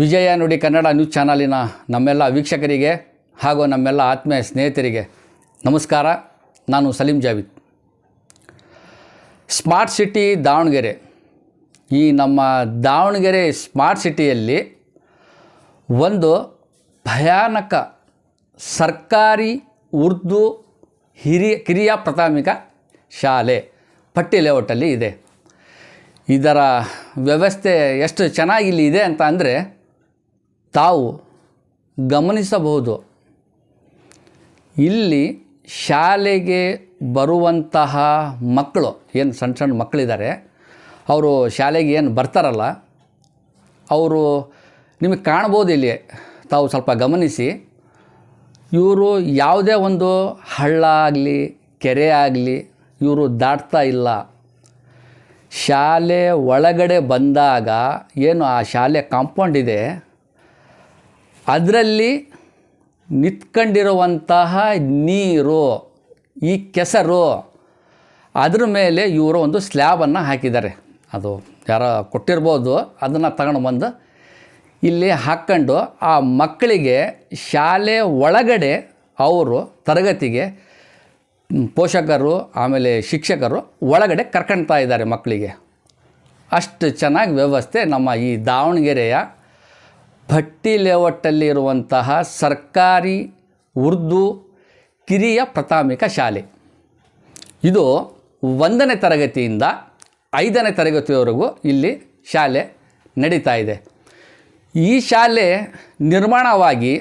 ವಿಜಯ ನುಡಿ ಕನ್ನಡ ನ್ಯೂಸ್ ಚಾನಲಿನ ನಮ್ಮೆಲ್ಲ ವೀಕ್ಷಕರಿಗೆ ಹಾಗೂ ನಮ್ಮೆಲ್ಲ ಆತ್ಮೀಯ ಸ್ನೇಹಿತರಿಗೆ ನಮಸ್ಕಾರ. ನಾನು Salim Javid. Smart city Davangere. ಈ ನಮ್ಮ ದಾವಣಗೆರೆ ಸ್ಮಾರ್ಟ್ ಸಿಟಿಯಲ್ಲಿ ಒಂದು ಭಯಾನಕ ಸರ್ಕಾರಿ ಉರ್ದು ಹಿರಿಯ ಕಿರಿಯ ಪ್ರಾಥಮಿಕ ಶಾಲೆ ಪಟ್ಟಿ ಲೇಔಟಲ್ಲಿ ಇದೆ. ಇದರ ವ್ಯವಸ್ಥೆ ಎಷ್ಟು ಚೆನ್ನಾಗಿಲ್ಲಿ ಇದೆ ಅಂತ ಅಂದರೆ ತಾವು ಗಮನಿಸಬಹುದು. ಇಲ್ಲಿ ಶಾಲೆಗೆ ಬರುವಂತಹ ಮಕ್ಕಳು, ಏನು ಸಣ್ಣ ಸಣ್ಣ ಮಕ್ಕಳಿದ್ದಾರೆ ಅವರು ಶಾಲೆಗೆ ಏನು ಬರ್ತಾರಲ್ಲ, ಅವರು ನಿಮಗೆ ಕಾಣ್ಬೋದು ಇಲ್ಲಿ. ತಾವು ಸ್ವಲ್ಪ ಗಮನಿಸಿ, ಇವರು ಯಾವುದೇ ಒಂದು ಹಳ್ಳ ಆಗಲಿ, ಕೆರೆ ಆಗಲಿ, ಇವರು ದಾಟ್ತಾ ಇಲ್ಲ. ಶಾಲೆ ಒಳಗಡೆ ಬಂದಾಗ ಏನು ಆ ಶಾಲೆ ಕಾಂಪೌಂಡ್ ಇದೆ ಅದರಲ್ಲಿ ನಿತ್ಕೊಂಡಿರುವಂತಹ ನೀರು, ಈ ಕೆಸರು, ಅದ್ರ ಮೇಲೆ ಇವರು ಒಂದು ಸ್ಲ್ಯಾಬನ್ನು ಹಾಕಿದ್ದಾರೆ. ಅದು ಯಾರೋ ಕೊಟ್ಟಿರ್ಬೋದು, ಅದನ್ನು ತಗೊಂಡು ಬಂದು ಇಲ್ಲಿ ಹಾಕ್ಕೊಂಡು ಆ ಮಕ್ಕಳಿಗೆ ಶಾಲೆ ಒಳಗಡೆ ಅವರು ತರಗತಿಗೆ ಪೋಷಕರು, ಆಮೇಲೆ ಶಿಕ್ಷಕರು ಒಳಗಡೆ ಕರ್ಕೊಳ್ತಾ ಇದ್ದಾರೆ ಮಕ್ಕಳಿಗೆ. ಅಷ್ಟು ಚೆನ್ನಾಗಿ ವ್ಯವಸ್ಥೆ ನಮ್ಮ ಈ ದಾವಣಗೆರೆಯ ಭಟ್ಟಿ ಲೇಔಟಲ್ಲಿರುವಂತಹ ಸರ್ಕಾರಿ ಉರ್ದು ಕಿರಿಯ ಪ್ರಾಥಮಿಕ ಶಾಲೆ. ಇದು ಒಂದನೇ ತರಗತಿಯಿಂದ ಐದನೇ ತರಗತಿಯವರೆಗೂ ಇಲ್ಲಿ ಶಾಲೆ ನಡೀತಾ ಇದೆ. ಈ ಶಾಲೆ ನಿರ್ಮಾಣವಾಗಿ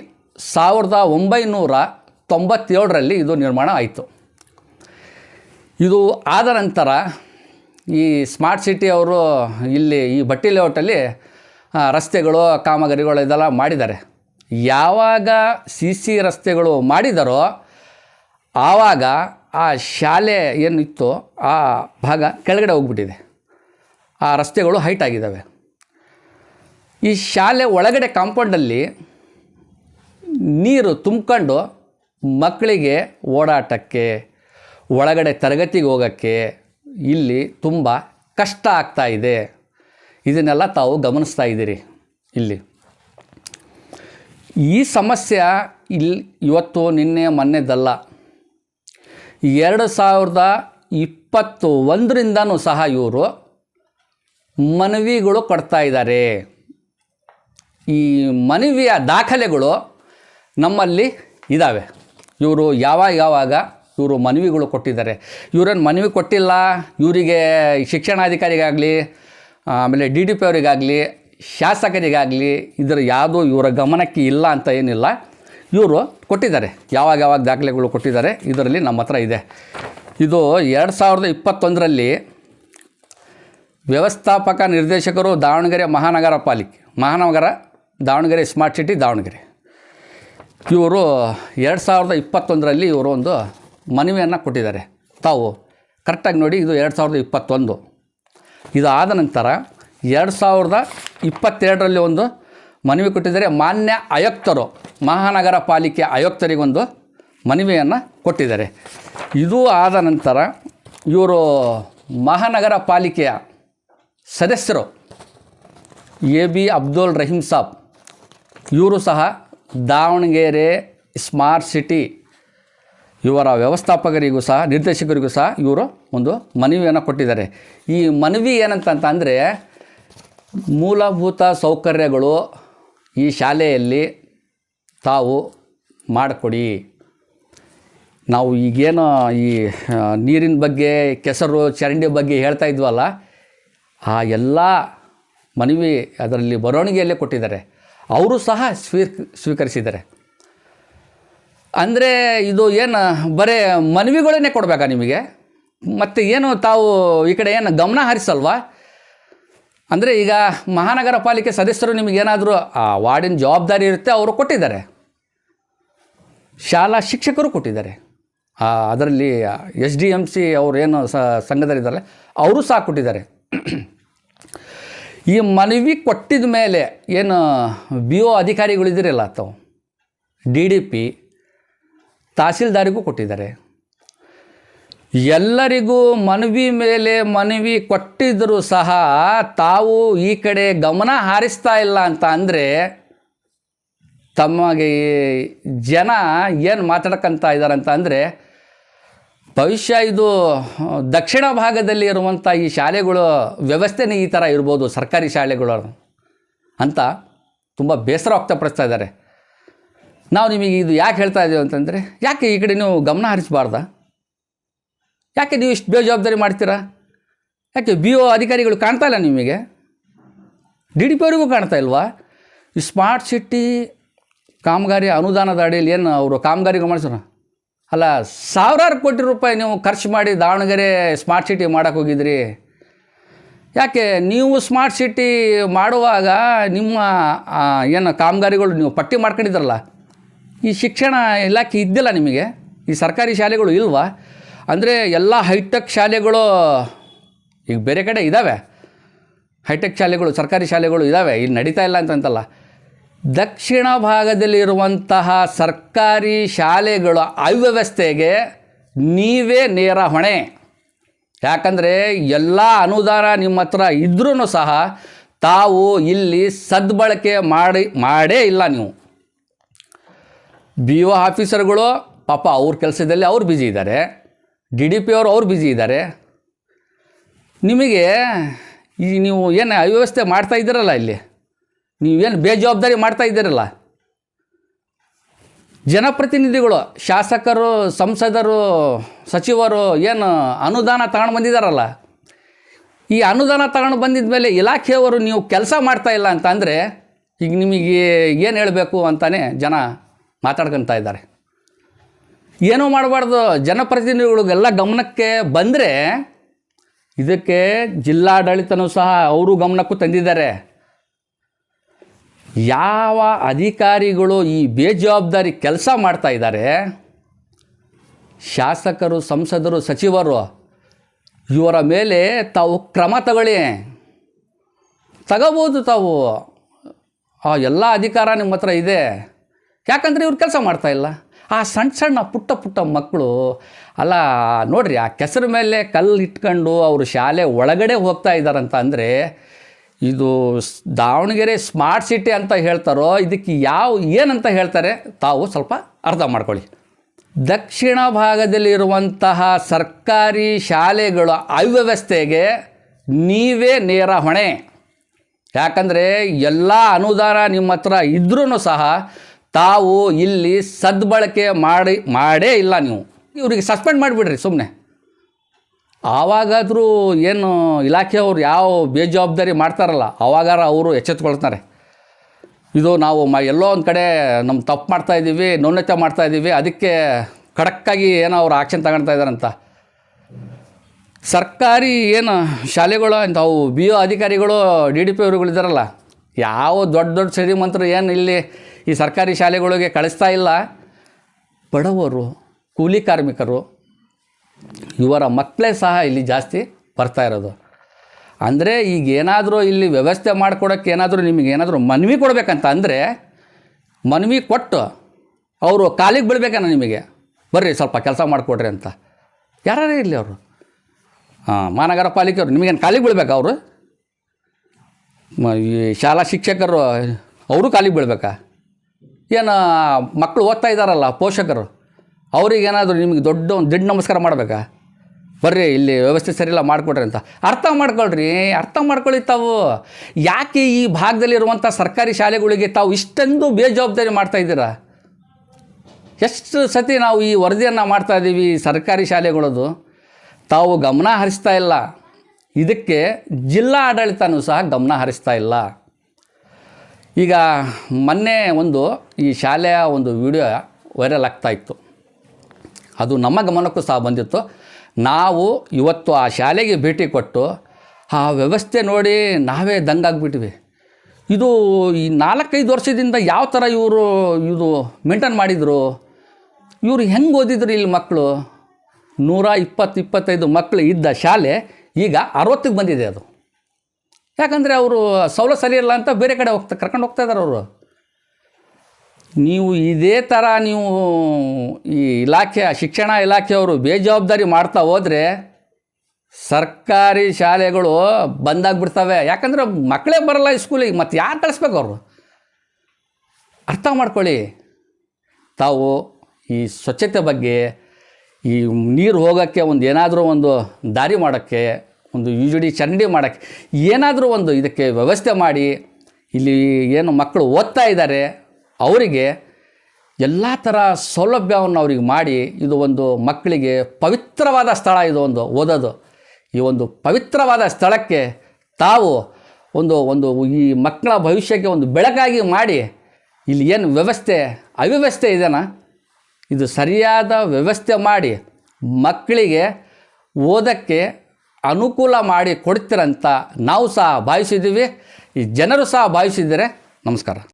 ಸಾವಿರದ ಒಂಬೈನೂರ ತೊಂಬತ್ತೇಳರಲ್ಲಿ ಇದು ನಿರ್ಮಾಣ ಆಯಿತು. ಇದು ಆದ ನಂತರ ಈ ಸ್ಮಾರ್ಟ್ ಸಿಟಿ ಅವರು ಇಲ್ಲಿ ಈ ಬಟ್ಟಿ ಲೇಔಟಲ್ಲಿ ರಸ್ತೆಗಳು, ಕಾಮಗಾರಿಗಳು ಇದೆಲ್ಲ ಮಾಡಿದ್ದಾರೆ. ಯಾವಾಗ ಸಿ ಸಿ ರಸ್ತೆಗಳು ಮಾಡಿದರೋ ಆವಾಗ ಆ ಶಾಲೆ ಏನಿತ್ತು ಆ ಭಾಗ ಕೆಳಗಡೆ ಹೋಗ್ಬಿಟ್ಟಿದೆ. ಆ ರಸ್ತೆಗಳು ಹೈಟ್ ಆಗಿದ್ದಾವೆ. ಈ ಶಾಲೆ ಒಳಗಡೆ ಕಾಂಪೌಂಡಲ್ಲಿ ನೀರು ತುಂಬ್ಕೊಂಡು ಮಕ್ಕಳಿಗೆ ಓಡಾಟಕ್ಕೆ, ಒಳಗಡೆ ತರಗತಿಗೆ ಹೋಗೋಕ್ಕೆ ಇಲ್ಲಿ ತುಂಬ ಕಷ್ಟ ಆಗ್ತಾ ಇದೆ. ಇದನ್ನೆಲ್ಲ ತಾವು ಗಮನಿಸ್ತಾ ಇದ್ದೀರಿ ಇಲ್ಲಿ. ಈ ಸಮಸ್ಯೆ ಇಲ್ಲಿ ಇವತ್ತು ನಿನ್ನೆ ಮೊನ್ನೆದಲ್ಲ. ಎರಡು ಸಾವಿರದ ಇಪ್ಪತ್ತು ಒಂದರಿಂದನೂ ಸಹ ಇವರು ಮನವಿಗಳು ಕೊಡ್ತಾ ಇದ್ದಾರೆ. ಈ ಮನವಿಯ ದಾಖಲೆಗಳು ನಮ್ಮಲ್ಲಿ ಇದ್ದಾವೆ ಇವರು ಯಾವಾಗ ಯಾವಾಗ ಇವರು ಮನವಿಗಳು ಕೊಟ್ಟಿದ್ದಾರೆ. ಇವರೇನು ಮನವಿ ಕೊಟ್ಟಿಲ್ಲ? ಇವರಿಗೆ ಶಿಕ್ಷಣಾಧಿಕಾರಿಗಾಗಲಿ ಆಮೇಲೆ ಡಿ ಡಿ ಪಿ ಅವರಿಗಾಗಲಿ, ಶಾಸಕರಿಗಾಗಲಿ ಇದರ ಯಾವುದೂ ಇವರ ಗಮನಕ್ಕೆ ಇಲ್ಲ ಅಂತ ಏನಿಲ್ಲ. ಇವರು ಕೊಟ್ಟಿದ್ದಾರೆ. ಯಾವಾಗ ಯಾವಾಗ ದಾಖಲೆಗಳು ಕೊಟ್ಟಿದ್ದಾರೆ, ಇದರಲ್ಲಿ ನಮ್ಮ ಹತ್ರ ಇದೆ. ಇದು ಎರಡು ಸಾವಿರದ ಇಪ್ಪತ್ತೊಂದರಲ್ಲಿ ವ್ಯವಸ್ಥಾಪಕ ನಿರ್ದೇಶಕರು ದಾವಣಗೆರೆ ಮಹಾನಗರ ಪಾಲಿಕೆ, ಮಹಾನಗರ ದಾವಣಗೆರೆ ಸ್ಮಾರ್ಟ್ ಸಿಟಿ ದಾವಣಗೆರೆ. ಇವರು ಎರಡು ಸಾವಿರದ ಇಪ್ಪತ್ತೊಂದರಲ್ಲಿ ಇವರು ಒಂದು ಮನವಿಯನ್ನು ಕೊಟ್ಟಿದ್ದಾರೆ. ತಾವು ಕರೆಕ್ಟಾಗಿ ನೋಡಿ ಇದು ಎರಡು ಸಾವಿರದ ಇಪ್ಪತ್ತೊಂದು. ಇದು ಆದ ನಂತರ ಎರಡು ಸಾವಿರದ ಇಪ್ಪತ್ತೆರಡರಲ್ಲಿ ಒಂದು ಮನವಿ ಕೊಟ್ಟಿದ್ದಾರೆ ಮಾನ್ಯ ಆಯುಕ್ತರು, ಮಹಾನಗರ ಪಾಲಿಕೆ ಆಯುಕ್ತರಿಗೊಂದು ಮನವಿಯನ್ನು ಕೊಟ್ಟಿದ್ದಾರೆ. ಇದು ಆದ ನಂತರ ಇವರು ಮಹಾನಗರ ಪಾಲಿಕೆಯ ಸದಸ್ಯರು ಎ ಬಿ ಅಬ್ದುಲ್ ರಹೀಂ ಸಾಬ್. ಇವರು ಸಹ ದಾವಣಗೆರೆ ಸ್ಮಾರ್ಟ್ ಸಿಟಿ ಇವರ ವ್ಯವಸ್ಥಾಪಕರಿಗೂ ಸಹ, ನಿರ್ದೇಶಕರಿಗೂ ಸಹ ಇವರು ಒಂದು ಮನವಿಯನ್ನು ಕೊಟ್ಟಿದ್ದಾರೆ. ಈ ಮನವಿ ಏನಂತ ಅಂದರೆ, ಮೂಲಭೂತ ಸೌಕರ್ಯಗಳು ಈ ಶಾಲೆಯಲ್ಲಿ ತಾವು ಮಾಡಿಕೊಡಿ. ನಾವು ಈಗೇನು ಈ ನೀರಿನ ಬಗ್ಗೆ, ಕೆಸರು, ಚರಂಡಿ ಬಗ್ಗೆ ಹೇಳ್ತಾ ಇದ್ವಲ್ಲ, ಆ ಎಲ್ಲ ಮನವಿ ಅದರಲ್ಲಿ ಬರವಣಿಗೆಯಲ್ಲೇ ಕೊಟ್ಟಿದ್ದಾರೆ. ಅವರು ಸಹ ಸ್ವೀಕ, ಸ್ವೀಕರಿಸಿದ್ದಾರೆ. ಅಂದರೆ ಇದು ಏನು, ಬರೀ ಮನವಿಗಳನ್ನೇ ಕೊಡಬೇಕಾ ನಿಮಗೆ? ಮತ್ತು ಏನು ತಾವು ಈ ಕಡೆ ಏನು ಗಮನ ಹರಿಸಲ್ವಾ? ಅಂದರೆ ಈಗ ಮಹಾನಗರ ಪಾಲಿಕೆ ಸದಸ್ಯರು ನಿಮಗೇನಾದರೂ ಆ, ವಾರ್ಡಿನ ಜವಾಬ್ದಾರಿ ಇರುತ್ತೆ, ಅವರು ಕೊಟ್ಟಿದ್ದಾರೆ. ಶಾಲಾ ಶಿಕ್ಷಕರು ಕೊಟ್ಟಿದ್ದಾರೆ. ಅದರಲ್ಲಿ ಎಸ್ ಡಿ ಎಂ ಸಿ ಅವರು ಏನು ಸಂಘದಲ್ಲಿದ್ದಾರೆ, ಅವರು ಸಹ ಕೊಟ್ಟಿದ್ದಾರೆ. ಈ ಮನವಿ ಕೊಟ್ಟಿದ ಮೇಲೆ ಏನು ಬಿ ಒ ಅಧಿಕಾರಿಗಳಿದ್ದೀರಲ್ಲ ತಾವು? ಡಿ ಡಿ ಪಿ ತಹಸೀಲ್ದಾರಿಗೂ ಕೊಟ್ಟಿದ್ದಾರೆ. ಎಲ್ಲರಿಗೂ ಮನವಿ ಮೇಲೆ ಮನವಿ ಕೊಟ್ಟಿದ್ದರೂ ಸಹ ತಾವು ಈ ಕಡೆ ಗಮನ ಹಾರಿಸ್ತಾ ಇಲ್ಲ ಅಂತ ಅಂದರೆ ತಮಗೆ ಜನ ಏನು ಮಾತಾಡ್ಕೊಂತ ಇದ್ದಾರೆ ಅಂತ ಅಂದರೆ ಭವಿಷ್ಯ ಇದು ದಕ್ಷಿಣ ಭಾಗದಲ್ಲಿ ಇರುವಂಥ ಈ ಶಾಲೆಗಳು ವ್ಯವಸ್ಥೆನೇ ಈ ಥರ ಇರ್ಬೋದು, ಸರ್ಕಾರಿ ಶಾಲೆಗಳು ಅಂತ ತುಂಬ ಬೇಸರ ವ್ಯಕ್ತಪಡಿಸ್ತಾ ಇದ್ದಾರೆ. ನಾವು ನಿಮಗೆ ಇದು ಯಾಕೆ ಹೇಳ್ತಾ ಇದ್ದೀವಿ ಅಂತಂದರೆ, ಯಾಕೆ ಈ ಕಡೆ ನೀವು ಗಮನ ಹರಿಸಬಾರ್ದಾ? ಯಾಕೆ ನೀವು ಇಷ್ಟು ಬೇಜವಾಬ್ದಾರಿ ಮಾಡ್ತೀರಾ? ಯಾಕೆ ಬಿ ಒ ಅಧಿಕಾರಿಗಳು ಕಾಣ್ತಾ ಇಲ್ಲ ನಿಮಗೆ? ಡಿ ಡಿ ಪಿ ಅವರಿಗೂ ಕಾಣ್ತಾ ಇಲ್ವಾ? ಈ ಸ್ಮಾರ್ಟ್ ಸಿಟಿ ಕಾಮಗಾರಿ ಅನುದಾನದ ಅಡಿಯಲ್ಲಿ ಏನು ಅವರು ಕಾಮಗಾರಿಗಳು ಮಾಡಿಸೋಣ ಅಲ್ಲ, ಸಾವಿರಾರು ಕೋಟಿ ರೂಪಾಯಿ ನೀವು ಖರ್ಚು ಮಾಡಿ ದಾವಣಗೆರೆ ಸ್ಮಾರ್ಟ್ ಸಿಟಿ ಮಾಡೋಕೆ ಹೋಗಿದ್ರಿ. ಯಾಕೆ ನೀವು ಸ್ಮಾರ್ಟ್ ಸಿಟಿ ಮಾಡುವಾಗ ನಿಮ್ಮ ಏನು ಕಾಮಗಾರಿಗಳು ನೀವು ಪಟ್ಟಿ ಮಾಡ್ಕೊಂಡಿದ್ರಲ್ಲ? ಈ ಶಿಕ್ಷಣ ಇಲಾಖೆ ಇದ್ದಿಲ್ಲ ನಿಮಗೆ? ಈ ಸರ್ಕಾರಿ ಶಾಲೆಗಳು ಇಲ್ವಾ? ಅಂದರೆ ಎಲ್ಲ ಹೈಟೆಕ್ ಶಾಲೆಗಳು ಈಗ ಬೇರೆ ಕಡೆ ಇದ್ದಾವೆ ಹೈಟೆಕ್ ಶಾಲೆಗಳು, ಸರ್ಕಾರಿ ಶಾಲೆಗಳು ಇದ್ದಾವೆ ಇಲ್ಲಿ ನಡೀತಾ ಇಲ್ಲ ಅಂತಂತಲ್ಲ. ದಕ್ಷಿಣ ಭಾಗದಲ್ಲಿರುವಂತಹ ಸರ್ಕಾರಿ ಶಾಲೆಗಳ ಅವ್ಯವಸ್ಥೆಗೆ ನೀವೇ ನೇರ ಹೊಣೆ. ಯಾಕಂದರೆ ಎಲ್ಲ ಅನುದಾನ ನಿಮ್ಮ ಹತ್ರ ಇದ್ರೂ ಸಹ ತಾವು ಇಲ್ಲಿ ಸದ್ಬಳಕೆ ಮಾಡಿ, ಮಾಡೇ ಇಲ್ಲ ನೀವು. ಬಿ ಒ ಆಫೀಸರ್ಗಳು ಪಾಪ ಅವ್ರ ಕೆಲಸದಲ್ಲಿ ಅವ್ರು ಬ್ಯುಸಿ ಇದ್ದಾರೆ ಡಿ ಡಿ ಪಿ ಅವರು ಅವ್ರು ಬ್ಯುಸಿ ಇದ್ದಾರೆ ನಿಮಗೆ ಈ ನೀವು ಏನು ಅವ್ಯವಸ್ಥೆ ಮಾಡ್ತಾ ಇದ್ದೀರಲ್ಲ ಇಲ್ಲಿ? ನೀವೇನು ಬೇಜವಾಬ್ದಾರಿ ಮಾಡ್ತಾ ಇದ್ದೀರಲ್ಲ? ಜನಪ್ರತಿನಿಧಿಗಳು, ಶಾಸಕರು, ಸಂಸದರು, ಸಚಿವರು ಏನು ಅನುದಾನ ತಗೊಂಡು ಬಂದಿದ್ದಾರಲ್ಲ ಈ ಅನುದಾನ ತಗೊಂಡು ಬಂದಿದ ಮೇಲೆ ಇಲಾಖೆಯವರು ನೀವು ಕೆಲಸ ಮಾಡ್ತಾ ಇಲ್ಲ ಅಂತ ಈಗ ನಿಮಗೆ ಏನು ಹೇಳಬೇಕು ಅಂತಲೇ ಜನ ಮಾತಾಡ್ಕೊತಾ ಇದ್ದಾರೆ. ಏನೂ ಮಾಡಬಾರ್ದು. ಜನಪ್ರತಿನಿಧಿಗಳಿಗೆಲ್ಲ ಗಮನಕ್ಕೆ ಬಂದರೆ ಇದಕ್ಕೆ ಜಿಲ್ಲಾಡಳಿತನೂ ಸಹ ಅವರು ಗಮನಕ್ಕೂ ತಂದಿದ್ದಾರೆ. ಯಾವ ಅಧಿಕಾರಿಗಳು ಈ ಬೇಜವಾಬ್ದಾರಿ ಕೆಲಸ ಮಾಡ್ತಾ ಇದ್ದಾರೆ, ಶಾಸಕರು, ಸಂಸದರು, ಸಚಿವರು, ಇವರ ಮೇಲೆ ತಾವು ಕ್ರಮ ತಗೊಳ್ಳಿ. ತಗೋಬೋದು ತಾವು. ಆ ಎಲ್ಲ ಅಧಿಕಾರ ನಿಮ್ಮ ಹತ್ರ ಇದೆ. ಯಾಕಂದರೆ ಇವ್ರು ಕೆಲಸ ಮಾಡ್ತಾ ಇಲ್ಲ. ಆ ಸಣ್ಣ ಸಣ್ಣ ಪುಟ್ಟ ಪುಟ್ಟ ಮಕ್ಕಳು ಅಲ್ಲ, ನೋಡ್ರಿ, ಆ ಕೆಸರು ಮೇಲೆ ಕಲ್ಲು ಇಟ್ಕೊಂಡು ಅವರು ಶಾಲೆ ಒಳಗಡೆ ಹೋಗ್ತಾ ಇದ್ದಾರಂತ ಅಂದರೆ, ಇದು ದಾವಣಗೆರೆ ಸ್ಮಾರ್ಟ್ ಸಿಟಿ ಅಂತ ಹೇಳ್ತಾರೋ, ಇದಕ್ಕೆ ಯಾವ ಏನಂತ ಹೇಳ್ತಾರೆ, ತಾವು ಸ್ವಲ್ಪ ಅರ್ಥ ಮಾಡ್ಕೊಳ್ಳಿ. ದಕ್ಷಿಣ ಭಾಗದಲ್ಲಿರುವಂತಹ ಸರ್ಕಾರಿ ಶಾಲೆಗಳ ಅವ್ಯವಸ್ಥೆಗೆ ನೀವೇ ನೇರ ಹೊಣೆ. ಯಾಕಂದರೆ, ಎಲ್ಲ ಅನುದಾನ ನಿಮ್ಮ ಹತ್ರ ಇದ್ರೂ ಸಹ ತಾವು ಇಲ್ಲಿ ಸದ್ಬಳಕೆ ಮಾಡಿ, ಮಾಡೇ ಇಲ್ಲ ನೀವು. ಇವರಿಗೆ ಸಸ್ಪೆಂಡ್ ಮಾಡಿಬಿಡ್ರಿ ಸುಮ್ಮನೆ ಆವಾಗಾದರೂ ಏನು ಇಲಾಖೆಯವರು ಯಾವ ಬೇಜವಾಬ್ದಾರಿ ಮಾಡ್ತಾರಲ್ಲ, ಆವಾಗಾರ ಅವರು ಎಚ್ಚೆತ್ಕೊಳ್ತಾರೆ. ಇದು ನಾವು ಮ, ಎಲ್ಲೋ ಒಂದು ಕಡೆ ನಮ್ಮ ತಪ್ಪು ಮಾಡ್ತಾ ಇದ್ದೀವಿ ನ್ಯೂನತೆ ಮಾಡ್ತಾ ಇದ್ದೀವಿ ಅದಕ್ಕೆ ಖಡಕ್ಕಾಗಿ ಏನೋ ಅವರು ಆಕ್ಷನ್ ತಗೊಳ್ತಾ ಇದ್ದಾರಂತ ಸರ್ಕಾರಿ ಏನು ಶಾಲೆಗಳು, ಇಂಥವು ಬಿ ಅಧಿಕಾರಿಗಳು, ಡಿ ಡಿ ಪಿ ಅವರುಗಳಿದ್ದಾರಲ್ಲ ಯಾವ ದೊಡ್ಡ ದೊಡ್ಡ ಶ್ರೀಮಂತರು ಏನು ಇಲ್ಲಿ ಈ ಸರ್ಕಾರಿ ಶಾಲೆಗಳಿಗೆ ಕಳಿಸ್ತಾ ಇಲ್ಲ. ಬಡವರು, ಕೂಲಿ ಕಾರ್ಮಿಕರು, ಇವರ ಮಕ್ಕಳೇ ಸಹ ಇಲ್ಲಿ ಜಾಸ್ತಿ ಬರ್ತಾ ಇರೋದು. ಅಂದರೆ ಈಗ ಏನಾದರೂ ಇಲ್ಲಿ ವ್ಯವಸ್ಥೆ ಮಾಡಿಕೊಡೋಕ್ಕೆ ಏನಾದರೂ ನಿಮಗೆ ಏನಾದರೂ ಮನವಿ ಕೊಡಬೇಕಂತ ಅಂದರೆ ಮನವಿ ಕೊಟ್ಟು ಅವರು ಕಾಲಿಗೆ ಬೀಳ್ಬೇಕನ್ನ ನಿಮಗೆ? ಬರ್ರಿ ಸ್ವಲ್ಪ ಕೆಲಸ ಮಾಡಿಕೊಡ್ರಿ ಅಂತ. ಯಾರು ಇರಲಿ ಅವರು? ಹಾಂ ಮಹಾನಗರ ಪಾಲಿಕೆಯವರು ನಿಮಗೇನು ಕಾಲಿಗೆ ಬೀಳ್ಬೇಕಾ ಅವರು? ಈ ಶಾಲಾ ಶಿಕ್ಷಕರು, ಅವರು ಕಾಲಿಗೆ ಬೀಳ್ಬೇಕಾ? ಏನು ಮಕ್ಕಳು ಓದ್ತಾ ಇದ್ದಾರಲ್ಲ ಪೋಷಕರು ಅವ್ರಿಗೇನಾದರೂ ನಿಮಗೆ ದೊಡ್ಡ ಒಂದು ದಿಡ್ ನಮಸ್ಕಾರ ಮಾಡಬೇಕಾ? ಬರ್ರಿ, ಇಲ್ಲಿ ವ್ಯವಸ್ಥೆ ಸರಿಯಿಲ್ಲ ಮಾಡಿಕೊಡ್ರಿ ಅಂತ. ಅರ್ಥ ಮಾಡ್ಕೊಳ್ರಿ, ಅರ್ಥ ಮಾಡ್ಕೊಳ್ಳಿ ತಾವು. ಯಾಕೆ ಈ ಭಾಗದಲ್ಲಿರುವಂಥ ಸರ್ಕಾರಿ ಶಾಲೆಗಳಿಗೆ ತಾವು ಇಷ್ಟೊಂದು ಬೇಜವಾಬ್ದಾರಿ ಮಾಡ್ತಾ ಇದ್ದೀರಾ? ಎಷ್ಟು ಸತಿ ನಾವು ಈ ವರದಿಯನ್ನು ಮಾಡ್ತಾ ಇದ್ದೀವಿ ಸರ್ಕಾರಿ ಶಾಲೆಗಳದು. ತಾವು ಗಮನ ಹರಿಸ್ತಾ ಇಲ್ಲ. ಇದಕ್ಕೆ ಜಿಲ್ಲಾ ಆಡಳಿತನೂ ಸಹ ಗಮನ ಹರಿಸ್ತಾ ಇಲ್ಲ. ಈಗ ಮೊನ್ನೆ ಒಂದು ಈ ಶಾಲೆಯ ಒಂದು ವಿಡಿಯೋ ವೈರಲ್ ಆಗ್ತಾ ಇತ್ತು. ಅದು ನಮ್ಮ ಗಮನಕ್ಕೂ ಸಹ ಬಂದಿತ್ತು. ನಾವು ಇವತ್ತು ಆ ಶಾಲೆಗೆ ಭೇಟಿ ಕೊಟ್ಟು ಆ ವ್ಯವಸ್ಥೆ ನೋಡಿ ನಾವೇ ದಂಗಾಗ್ಬಿಟ್ವಿ ಇದು ಈ ನಾಲ್ಕೈದು ವರ್ಷದಿಂದ ಯಾವ ಥರ ಇವರು ಇದು ಮೇಂಟೈನ್ ಮಾಡಿದರು? ಇವರು ಹೆಂಗೆ ಓದಿದ್ರು ಇಲ್ಲಿ ಮಕ್ಕಳು? ನೂರ ಇಪ್ಪತ್ತು, ಇಪ್ಪತ್ತೈದು ಮಕ್ಕಳು ಇದ್ದ ಶಾಲೆ ಈಗ ಅರವತ್ತಿಗೆ ಬಂದಿದೆ ಅದು. ಯಾಕಂದರೆ ಅವರು ಸವಲತ್ತು ಸರಿ ಇಲ್ಲ ಅಂತ ಬೇರೆ ಕಡೆ ಹೋಗ್ತಾ ಕರ್ಕೊಂಡು ಹೋಗ್ತಾ ಇದ್ದಾರೆ ಅವರು. ನೀವು ಇದೇ ಥರ ನೀವು ಈ ಇಲಾಖೆ, ಶಿಕ್ಷಣ ಇಲಾಖೆಯವರು ಬೇಜವಾಬ್ದಾರಿ ಮಾಡ್ತಾ ಹೋದರೆ ಸರ್ಕಾರಿ ಶಾಲೆಗಳು ಬಂದಾಗ್ಬಿಡ್ತವೆ. ಯಾಕಂದ್ರೆ ಮಕ್ಕಳೇ ಬರಲ್ಲ ಸ್ಕೂಲಿಗೆ ಮತ್ತು ಯಾರು ಕಳಿಸ್ಬೇಕು ಅವರು? ಅರ್ಥ ಮಾಡ್ಕೊಳ್ಳಿ. ತಾವು ಈ ಸ್ವಚ್ಛತೆ ಬಗ್ಗೆ ಈ ನೀರು ಹೋಗೋಕ್ಕೆ ಒಂದು ಏನಾದರೂ ಒಂದು ದಾರಿ ಮಾಡೋಕ್ಕೆ ಒಂದು ಡಿ ಚರಂಡಿ ಮಾಡೋಕ್ಕೆ. ಏನಾದರೂ ಒಂದು ಇದಕ್ಕೆ ವ್ಯವಸ್ಥೆ ಮಾಡಿ, ಇಲ್ಲಿ ಏನು ಮಕ್ಕಳು ಓದ್ತಾ ಇದ್ದಾರೆ, ಅವರಿಗೆ ಎಲ್ಲ ಥರ ಸೌಲಭ್ಯವನ್ನು ಅವ್ರಿಗೆ ಮಾಡಿ, ಇದು ಒಂದು ಮಕ್ಕಳಿಗೆ ಪವಿತ್ರವಾದ ಸ್ಥಳ ಇದು ಒಂದು ಓದೋದು. ಈ ಒಂದು ಪವಿತ್ರವಾದ ಸ್ಥಳಕ್ಕೆ ತಾವು ಒಂದು ಒಂದು ಈ ಮಕ್ಕಳ ಭವಿಷ್ಯಕ್ಕೆ ಒಂದು ಬೆಳಕಾಗಿ ಮಾಡಿ, ಇಲ್ಲಿ ಏನು ವ್ಯವಸ್ಥೆ, ಅವ್ಯವಸ್ಥೆ ಇದೆಯಾ ಇದು ಸರಿಯಾದ ವ್ಯವಸ್ಥೆ ಮಾಡಿ ಮಕ್ಕಳಿಗೆ ಓದೋಕ್ಕೆ ಅನುಕೂಲ ಮಾಡಿ ಕೊಡ್ತೀರಂತ ನಾವು ಸಹ ಭಾವಿಸಿದ್ದೀವಿ. ಈ ಜನರು ಸಹ ಭಾವಿಸಿದ್ದಾರೆ. ನಮಸ್ಕಾರ.